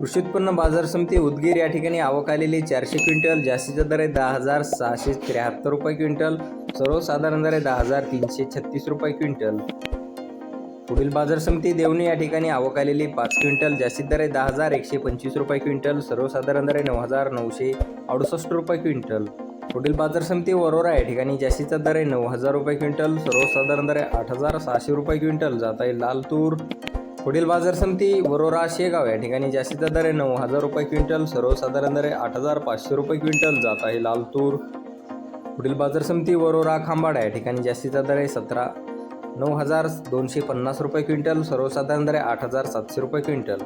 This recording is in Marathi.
कृषी उत्पन्न बाजार समिती उदगीर या ठिकाणी आवक आलेली चारशे क्विंटल जास्तीचा दर आहे दहा हजार सहाशे त्र्याहत्तर रुपये क्विंटल सर्वसाधारण दर आहे दहा हजार तीनशे छत्तीस रुपये क्विंटल. पुढील बाजार समिती देवणी या ठिकाणी आवक आलेली पाच क्विंटल जास्तीत दर आहे दहा हजार एकशे पंचवीस रुपये क्विंटल सर्वसाधारण दर आहे नऊ हजार नऊशे अडुसष्ट रुपये क्विंटल. पुढील बाजार समिती वरोरा या ठिकाणी जास्तीचा दर आहे नऊ हजार रुपये क्विंटल सर्वसाधारण दर आहे आठ हजार सहाशे रुपये क्विंटल. जात आहे लाल तूर. पुढील बाजार समिती वरोरा शेगाव या ठिकाणी जास्तीचा दर आहे नऊ हजार रुपये क्विंटल सर्वसाधारण दर आहे आठ हजार पाचशे रुपये क्विंटल जात आहे लाल तूर. पुढील बाजार समिती वरोरा खांबाडा या ठिकाणी जास्तीचा दर आहे सतरा नऊ हजार दोनशे पन्नास रुपये क्विंटल सर्वसाधारण दर आहे आठ हजार सातशे रुपये क्विंटल.